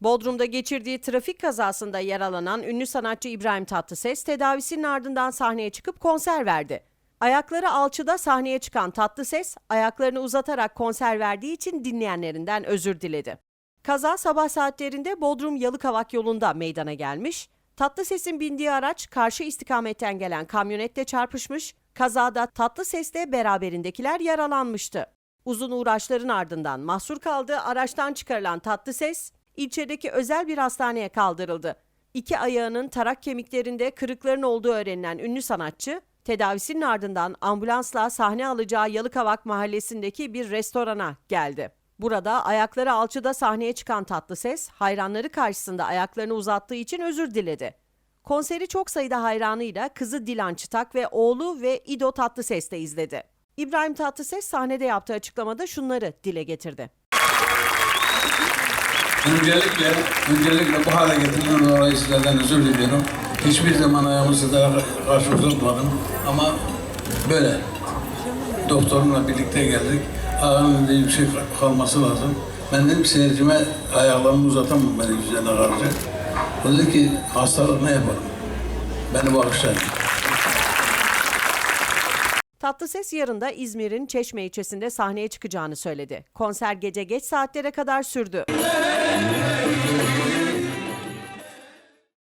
Bodrum'da geçirdiği trafik kazasında yaralanan ünlü sanatçı İbrahim Tatlıses tedavisinin ardından sahneye çıkıp konser verdi. Ayakları alçıda sahneye çıkan Tatlıses, ayaklarını uzatarak konser verdiği için dinleyenlerinden özür diledi. Kaza sabah saatlerinde Bodrum Yalıkavak yolunda meydana gelmiş. Tatlıses'in bindiği araç karşı istikametten gelen kamyonetle çarpışmış. Kazada Tatlıses'le beraberindekiler yaralanmıştı. Uzun uğraşların ardından mahsur kaldığı araçtan çıkarılan Tatlıses, ilçedeki özel bir hastaneye kaldırıldı. İki ayağının tarak kemiklerinde kırıkların olduğu öğrenilen ünlü sanatçı, tedavisinin ardından ambulansla sahne alacağı Yalıkavak mahallesindeki bir restorana geldi. Burada ayakları alçıda sahneye çıkan Tatlıses, hayranları karşısında ayaklarını uzattığı için özür diledi. Konseri çok sayıda hayranıyla kızı Dilan Çıtak ve oğlu ve İdo Tatlıses de izledi. İbrahim Tatlıses sahnede yaptığı açıklamada şunları dile getirdi. Öncelikle, öncelikle bu hale getirilen dolayı sizlerden özür diliyorum. Hiçbir zaman ayağımı sizlere karşı uzatmadım ama böyle. Doktorumla birlikte geldik. Ayağımın bir şey kalması lazım. Ben dedim seyircime ayaklarımı uzatamam beni yüzlerine karşı. O dedi ki hastalık ne yapalım? Beni bağışlayın. Tatlıses yarın da İzmir'in Çeşme ilçesinde sahneye çıkacağını söyledi. Konser gece geç saatlere kadar sürdü.